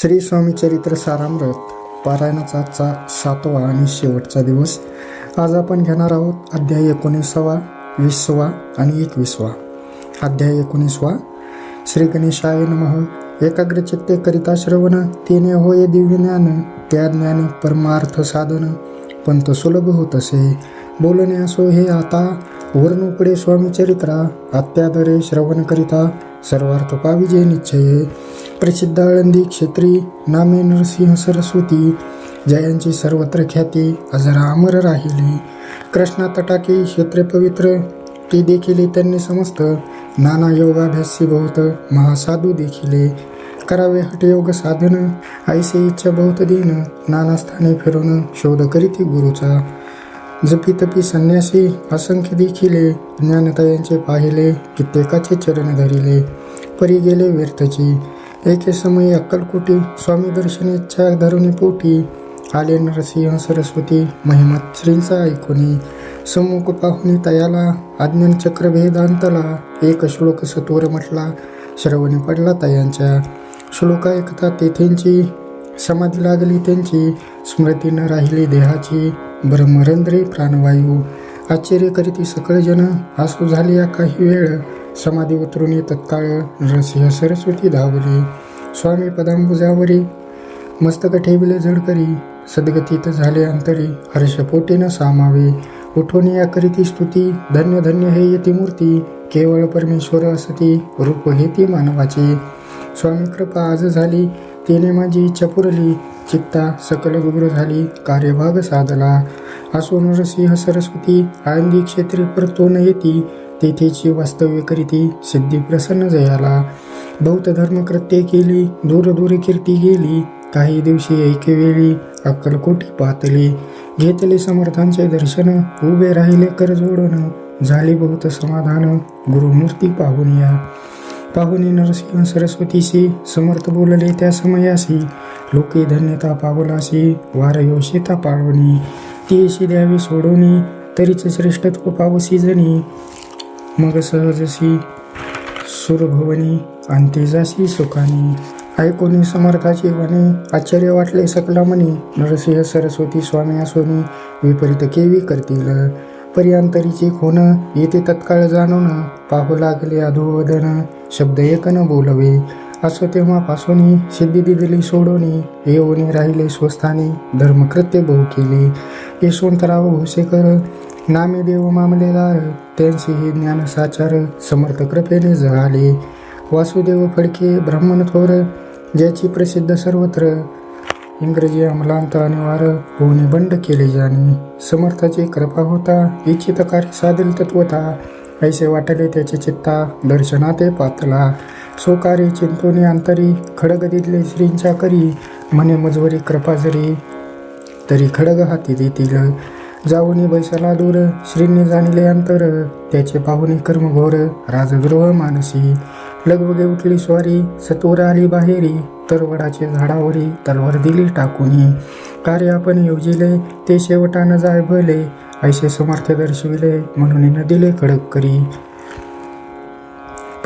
श्री स्वामी चरित्र सारामृत पारायणाचा आजचा सातवा आणि शेवटचा दिवस. आज आपण घेणार आहोत अध्याय एकोणीसावा वीसवा आणि एकवीसवा. अध्याय एकोणीसवा. श्री गणेशाय नमः. एकाग्रचित्ते करिता श्रवण तिने होय दिव्य ज्ञान त्या ज्ञान परमार्थ साधन. पंत सुलभ होत असे. बोलणे असो हे आता. वर्णुपडे स्वामी चरित्रा अत्यादरे श्रवण करिता. सर्वार्थ पाविजे निश्चये. प्रसिद्ध आळंदी क्षेत्री नामे नरसिंह सरस्वती जयांची सर्वत्र ख्याती अजरा अमर राहिली. कृष्णा तटाकी क्षेत्रे पवित्र ती देखील त्यांनी समस्त नाना योगाभ्यासी बहुत महासाधू देखिले. करावे हटयोग साधन ऐसे इच्छा बहुत दिन नाना स्थानी फिरून शोध करीती गुरुचा. जपी तपी संन्यासी असंख्य देखिले ज्ञानतयांचे पाहिले कित्येकाचे चरण धरिले. परी गेले व्यर्थची. एके समयी अक्कलकोटी स्वामी दर्शनेच्छा धरुणी पोटी आले नरसिंह सरस्वती महिमत श्रींचा ऐकुनी. समुख पाहुणी तयाला आज्ञान चक्र भेदांतला एक श्लोक सत्वर म्हटला श्रवणी पडला तयांच्या. श्लोका ऐकता तेथेंची समाधी लागली त्यांची स्मृती न राहिली देहाची ब्रह्मरंध्रे प्राणवायू. आश्चर्य करीती सकळजन आसू झाली या काही वेळ समाधी उतरून तत्काळ. नरसिंह सरस्वती धावली स्वामी पदांबुजावरी. मस्तक ठेविले जडकरी. सद्गतीत झाले अंतरी. हर्षपोटीनं सामावे. उठून या करीती स्तुती. धन्य धन्य हे येती मूर्ती. केवळ परमेश्वर असती. रूप घेती मानवाची. स्वामी कृपा आज झाली. तिने माझी इच्छा पुरली. चित्ता सकल गुग्र झाली. कार्यभाग साधला. असो नरसिंह सरस्वती. आनंदी क्षेत्री परतोन येती. तेथेची वास्तव्यकरीती सिद्धी प्रसन्न जयाला बौद्ध धर्म कृत्ये केली दूर दूर कीर्ती गेली काही दिवशी एकेवेळी अक्कलकोटी पातली घेतले समर्थांचे दर्शन उभे राहिले कर जोडून. झाली बहुत समाधान गुरुमूर्ती पाहून या. पाहुणे नरसिंह सरस्वतीशी समर्थ बोलले त्या समयाशी. लोके धन्यता पावलाशी वार योषिता पाळवणी. ती अशी द्यावी सोडवणी तरीच श्रेष्ठत्व पावसी जणी. मग सहजशी सुरभवनी अंतेजासी सुखानी. ऐकोनी समर्थाची वने आश्चर्य वाटले सकला मनी. नरसिंह सरस्वती स्वामी असोनी विपरीत केवी करतील. पर्यांतरीची खोन येते तत्काळ जाणून पाहू लागले अधोवदन. शब्द एकन बोलवे. असो तेव्हापासून सिद्धी दिली सोडोनी येऊनी राहिले स्वस्थानी. धर्मकृत्य बहु केले. यशवंतराव भोसेकर नामे देव मामलेदार त्यांचीही हे ज्ञान साचार समर्थ कृपेने जळाले वासुदेव फडके ब्राह्मण थोर ज्याची प्रसिद्ध सर्वत्र इंग्रजी अंमलांत अनिवार होणे बंड केले जाणे. समर्थाची कृपा होता इच्छित कार्य साधील तत्वता. ऐसे वाटले त्याचे चित्ता दर्शनाते पातला. सोकारी चिंतोनी अंतरी खडग दिले श्रींच्या करी. म्हणे मजवरी कृपा जरी तरी खडग हाती देतील. जाऊनी बैसाला दूर श्रींनी जाणले अंतर त्याचे पाहुणे कर्मघोर राजगृह मानसी. लगबगे उठली स्वारी सतोर आली बाहेरी तरवडाचे झाडावरी तलवार दिली टाकूनी. कार्य आपण योजिले ते शेवटानं जाय भले ऐसे समर्थ दर्शविले म्हणून न दिले खडक करी.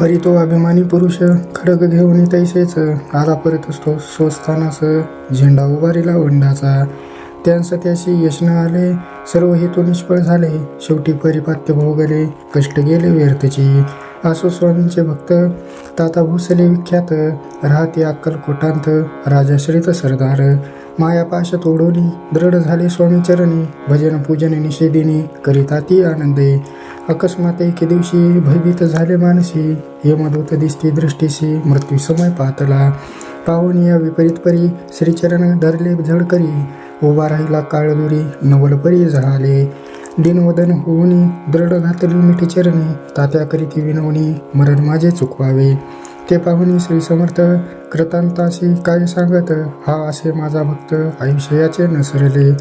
परी तो अभिमानी पुरुष खडग घेऊन तैसेच आला परत असतो स्वस्थानास झेंडा उभारीला वंडाचा. त्यांचं त्याशी यश न आले. सर्व हेतू निष्फळ झाले. शेवटी परिपात्य भोगले. कष्ट गेले व्यर्थचे. आसो स्वामींचे भक्त. ताता भुसले विख्यात. राहते अक्कलकोटांत राजाश्रित सरदार. मायापाश तोडोनी. दृढ झाले स्वामी चरणी. भजन पूजन निषेधिनी. करिता ती आनंदे. अकस्मात एके दिवशी भयभीत झाले मानसी यमदूत दिसती दृष्टीशी. मृत्यू समय पातला. पाहून या विपरीत परी. श्रीचरण धरले झडकरी उभा राहिला काळदुरी. नवलपरी झाले. दिनवदन होऊनी दृढ घातली मिठी चरणी. तात्या करीती विनवणी मरण माझे चुकवावे. ते पाहुणी श्री समर्थ कृतांताशी काय सांगत? हा असे माझा भक्त आयुष्याचे नसरले.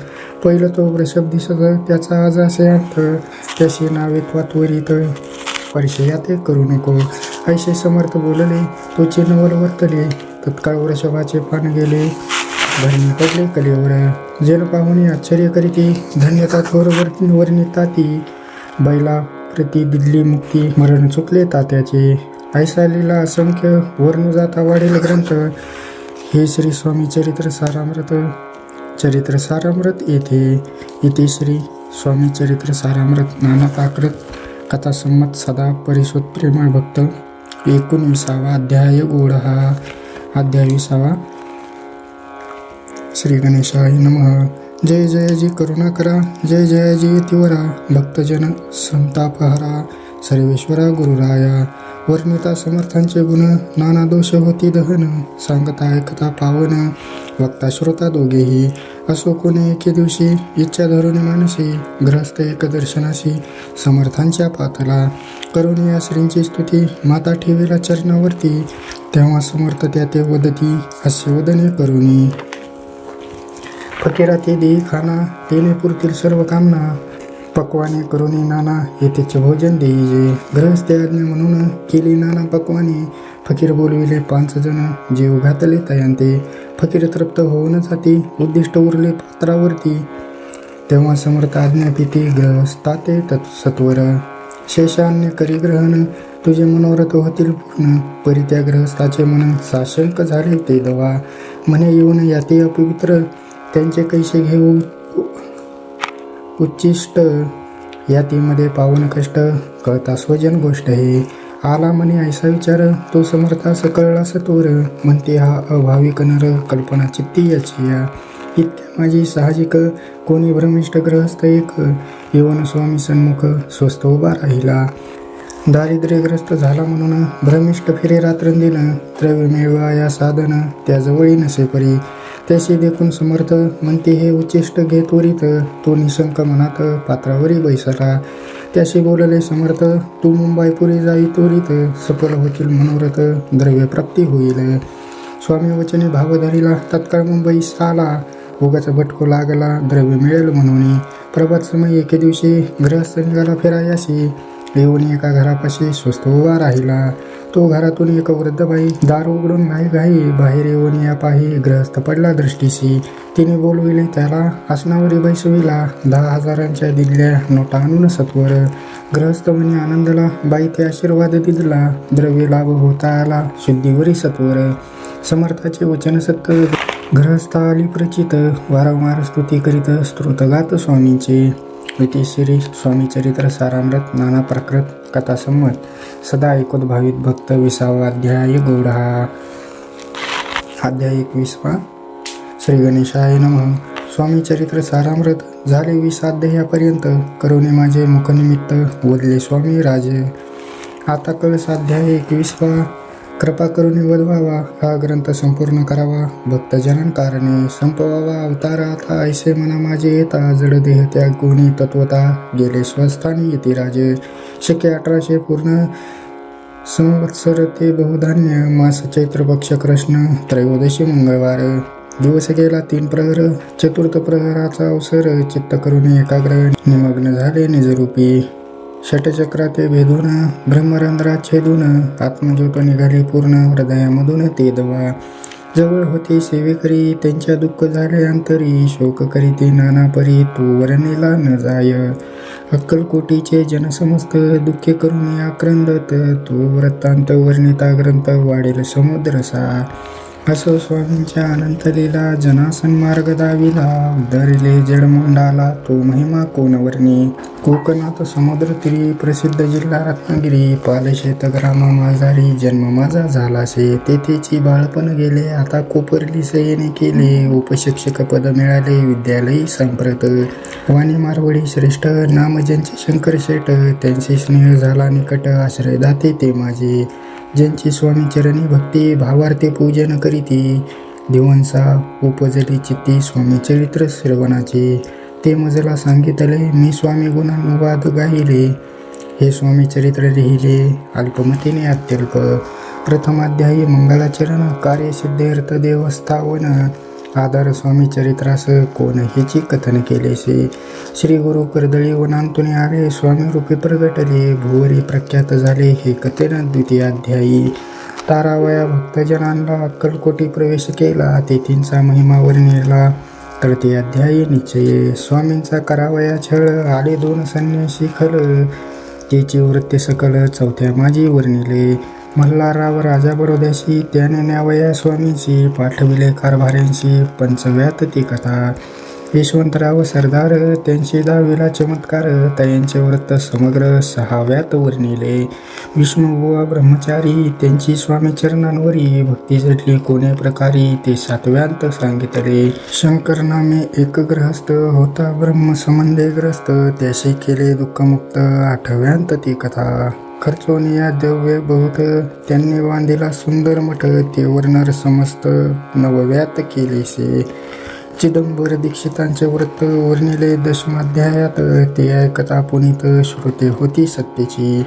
पहिलं तो वृषभ दिसत त्याचा आज असे अंत त्याशी नावे त्वरित स्पर्शया ते करू नको. ऐसे समर्थ बोलले तो नवल वर्तले. तत्काळ वृषभाचे पान गेले. धन्य पडले कलेवर जन पाहुणे आश्चर्य करीती धन्यता थोर वर्णी वर्णिता ती बैला प्रति दिल्ली मुक्ती मरण चुकले तात्याचे. ऐसालीला असंख्य वर्ण जाता वाढेल ग्रंथ. हे श्री स्वामी चरित्र सारामृत. चरित्र सारामृत येथे. इथे श्री स्वामी चरित्र सारामृत नाना पाकृत कथासंमत सदा परिशोध प्रेमळ भक्त. एकोणविसावा अध्याय गोड हा अध्याय विसावा श्री गणेशाय नमः. जय जय जी करुणाकरा जय जय जी भक्तजन संतापहरा सर्वेश्वरा गुरुराया वर्णिता समर्थांचे गुण नाना दोष होती दहन सांगता ऐकता पावन वक्ता श्रोता दोघेही असो कोणी एके दिवशी इच्छा धरून मानसी ग्रस्त एक दर्शनाशी समर्थांच्या पातला. करुणी या श्रींची स्तुती माता ठेवीला चरणावरती तेव्हा समर्थ त्या ते वदती असे वदने करुणी. फकीरा ते देई खाना तेने पुरतील सर्व कामना. पक्वाने करुणी नाना येथेचे भोजन देईजे. ग्रहस्थे आज्ञा म्हणून केली नाना पक्वाने. फकीर बोलविले पाच जण जीव घातले तयांते. फकीर तृप्त होऊन जाती उद्दिष्ट उरले पात्रावरती. तेव्हा समर्थ आज्ञा पिती ग्रहस्थाते तत्सत्वर शेषान्य करी ग्रहण तुझे मनोरथ होतील पूर्ण. परी त्या ग्रहस्थाचे मन साशंक झाले ते दवा. म्हणे येऊन याते अपवित्र. त्यांचे कैसे घेऊ? उच्चिष्ट. यातीमध्ये पावन कष्ट कळता स्वजन गोष्ट हे. आला म्हणे ऐसा विचार तो समर्थास कळला सतोर म्हणते हा अभाविक नर कल्पना चित्ती याची या. इत्या माझी साहजिक कोणी भ्रमिष्ट ग्रहस्थ एक. येऊन स्वामी सन्मुख स्वस्थ उभा राहिला. दारिद्र्यग्रस्त झाला म्हणून भ्रमिष्ट फिरे रात्रंदिन. द्रव्य मिळवा या साधन त्याजवळी नसे परी. त्याशी देखून समर्थ म्हणते हे उच्चिष्ट घे त्वरित तो निशंक मनात पात्रावरी बैसला. त्याशी बोलले समर्थ तू मुंबईपुरी जाई त्वरित. सफल होतील मनोरथ द्रव्यप्राप्ती होईल. स्वामी वचने भाव धरिला. तत्काळ मुंबई आला उगाचा भटको लागला. द्रव्य मिळेल म्हणून. प्रभात समय एके दिवशी गृहस्थ निघाला फिरायाशी येऊन एका घरापाशी स्वस्त उभा राहिला. तो घरातून एक वृद्ध बाई दार उघडून घाई घाई बाहेर येऊन या पाही ग्रहस्थ पडला दृष्टीशी. तिने बोलविले त्याला आसनावरी बैसविला दहा हजारांच्या दिल्या नोटा आणून सत्वर. ग्रहस्थ म्हणे आनंदला बाई ते आशीर्वाद दिला. द्रव्य लाभ होता आला शुद्धीवरी सत्वर. समर्थाचे वचन सत्य ग्रहस्थ आली प्रचित. वारंवार स्तुती करीत स्तोतगात स्वामींचे. श्री स्वामी चरित्र सारामृत नाना प्रकृत कथा संमत सदा ऐकत भावित भक्त विसावा अध्याय गौडा. अध्याय एकवीसवा. श्री गणेशाय नमः. स्वामी चरित्र सारामृत झाले वीस अध्यायापर्यंत. करुणे माझे मुखनिमित्त वदले स्वामी राजे. आता कळस अध्याय एकवीसवा. कृपा करुणी वधवावा हा ग्रंथ संपूर्ण करावा. भक्तजनन कारणे संपवावा. अवतार आता ऐसे मना माझे येता. जड देह त्या गुणी तत्वता. गेले स्वस्थानी येते राजे. शक्य अठराशे पूर्ण संवत्सर ते बहुधान्य. मास चैत्र पक्ष कृष्ण त्रयोदशी मंगळवार. दिवस गेला तीन प्रहर. चतुर्थ प्रहराचा अवसर. चित्त करून एकाग्र. निमग्न झाले निजरूपी. षटचक्रा ते भेदून ब्रह्मरंध्रात छेदून आत्मज्योत निघाली पूर्ण हृदयामधून ते दवा. जवळ होते सेवेकरी त्यांच्या दुःख झाले अंतरी. शोक करीते नाना परी तू वरणीला न जाय. अक्कलकोटीचे जनसमस्त दुःखे करून आक्रंदत तो वृत्तांत वर्णिता ग्रंथ वाढेल समुद्रसा. असो स्वामींच्या अनंत लीला जनासन मार्ग दाविला. उद्धरले जडमोंडाला तो महिमा कोणवर्णी कोकणात समुद्र तिरी प्रसिद्ध जिल्हा रत्नागिरी. पालशेत ग्रामा माझारी जन्म माझा झालासे तेथेची बाळपण गेले. आता कोपरली सयेने केले. उपशिक्षक पद मिळाले. विद्यालयी संप्रत. वाणी मारवडी श्रेष्ठ. नाम शंकर शेट त्यांचे स्नेह झाला निकट. आश्रयदाते ते माझे. ज्यांची स्वामी चरणी भक्ती भावार्थे पूजन करीती दिवंसा उपजली चित्ती स्वामी चरित्र श्रवणाचे. ते मजला सांगितले मी स्वामी गुणानुवाद गाहिले हे स्वामी चरित्र लिहिले अल्पमतीने अत्यल्प. प्रथमाध्यायी मंगलाचरण कार्यसिद्ध्यर्थ देवस्थावन आधार स्वामी चरित्रास कोण हिची कथन केलेसे. श्री गुरु कर्दळी वनांतुने आले स्वामी रूपी प्रगटले भुवरी प्रख्यात झाले हे कथेन द्वितीयाध्यायी. तारावया भक्तजनांना अक्कलकोटी प्रवेश केला तेथींचा महिमा वर्णिला. तृतीयाध्यायी निश्चये स्वामींचा करावया छळ आले दोन संन्यासी खल. त्याची वृत्ती सकल चौथ्या माझी वर्णिले. मल्हारराव राजा बडोद्याशी त्याने न्यावया स्वामींशी पाठविले कारभाऱ्यांशी पंचव्यात ती कथा. यशवंतराव सरदार त्यांचे दहावीला चमत्कार तयांचे व्रत समग्र सहाव्यात वर्णिले. विष्णुबुवा ब्रह्मचारी त्यांची स्वामीचरणांवरी भक्ती झटली कोणे प्रकारी ते सातव्यांत सांगितले. शंकर नामे एक ग्रहस्थ होता ब्रह्मसंबंधे ग्रस्त त्याशी केले दुःखमुक्त आठव्यांत ती कथा. खर्चोनिया दव्य बहुत त्यांनी बांधिला सुंदर मठ ते वर्णर समस्त नवव्यात केलेसे. चिदंबर दीक्षितांचे व्रत वर्णिले दशमाध्यायात ते ऐकता पुनीत श्रुते होती सत्तेची.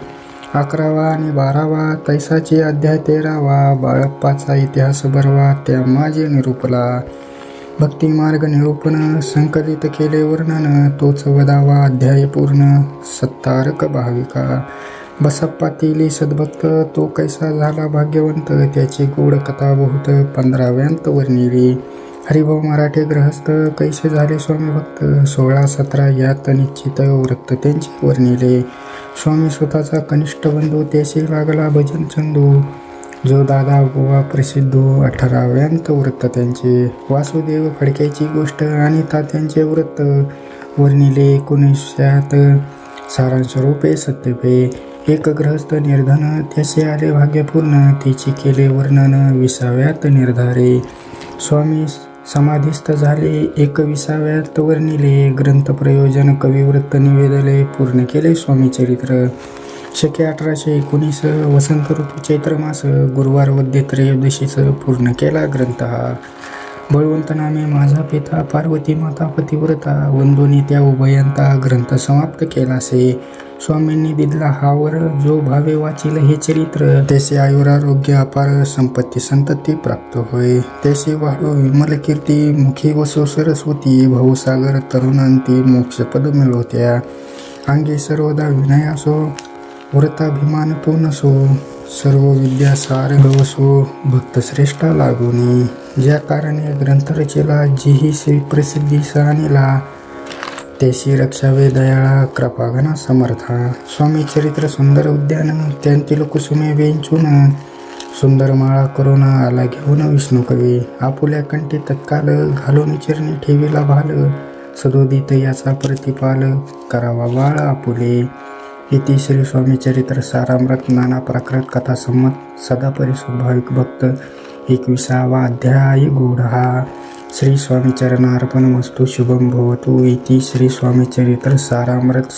अकरावा आणि बारावा तैसाची अध्याय तेरावा बाळप्पाचा इतिहास भरवा त्या माझे निरूपला. भक्तिमार्ग निरूपण संकलित केले वर्णन तोच वदावा अध्याय पूर्ण सत्तारक भाविका. बसप्पातील सदभक्त तो कैसा झाला भाग्यवंत? त्याची गोड कथा बहुत पंधराव्यांत वर्णिली. हरिभाऊ मराठे ग्रहस्थ कैसे झाले स्वामी भक्त? सोळा सतरा यात निश्चित वृत्त त्यांचे वर्णिले. स्वामी स्वतःचा कनिष्ठ बंधू त्याशी लागला भजन चंदू. जो दादा गोवा प्रसिद्ध अठराव्यांत व्रत त्यांचे. वासुदेव फडक्याची गोष्ट आणि तात्यांचे व्रत वर्णिले एकोणीसशेत सारांश रूपे सत्यपे एक ग्रहस्थ निर्धन त्याचे आले भाग्यपूर्ण तिची केले वर्णन विसाव्यात निर्धारे. स्वामी समाधिस्थ झाले एकविसाव्यात वर्णिले ग्रंथ प्रयोजन कविवृत्त निवेदले पूर्ण केले स्वामी चरित्र. शके अठराशे एकोणीस वसंत ऋतू चैत्र मास गुरुवार वद्य त्रयोदशीच पूर्ण केला ग्रंथ हा. बळवंत नामे माझा पिता पार्वती माता पतिव्रता वंदोनी त्या उभयंता ग्रंथ समाप्त केला असे स्वामींनी दिला हावर जो भावे वाचिल हे चरित्र त्याचे आयुरारोग्य अपार संपत्ती संतती प्राप्त होय. त्याचे वाढो विमल कीर्ती मुखी वसो सरस्वती भाऊसागर तरुणांती मोक्षपद मिळवत्या अंगी सर्वदा विनय असो व्रताभिमान तो नसो सर्व विद्या सार गवसो भक्त श्रेष्ठा लागोनी. ज्या कारणे ग्रंथरचेला जीही श्री प्रसिद्धी आणला तेशी रक्षावे दयाळा कृपागना समर्था। स्वामी चरित्र सुंदर उद्यान त्यांतील कुसुमे वेंचून। सुंदर माळा करून आला घेऊन विष्णू कवी। आपुल्या कंठी तत्काल घालून चिरणी ठेवीला भाल। सदोदित याचा प्रतिपाल करावा बाळ आपुले। इति श्री स्वामी चरित्र सारामृत नाना प्राकृत कथा संमत सदा परिसुभाविक भक्त। एकविसावा अध्याय गोढा। हा श्री भवतु इति श्री स्वामी सारामृत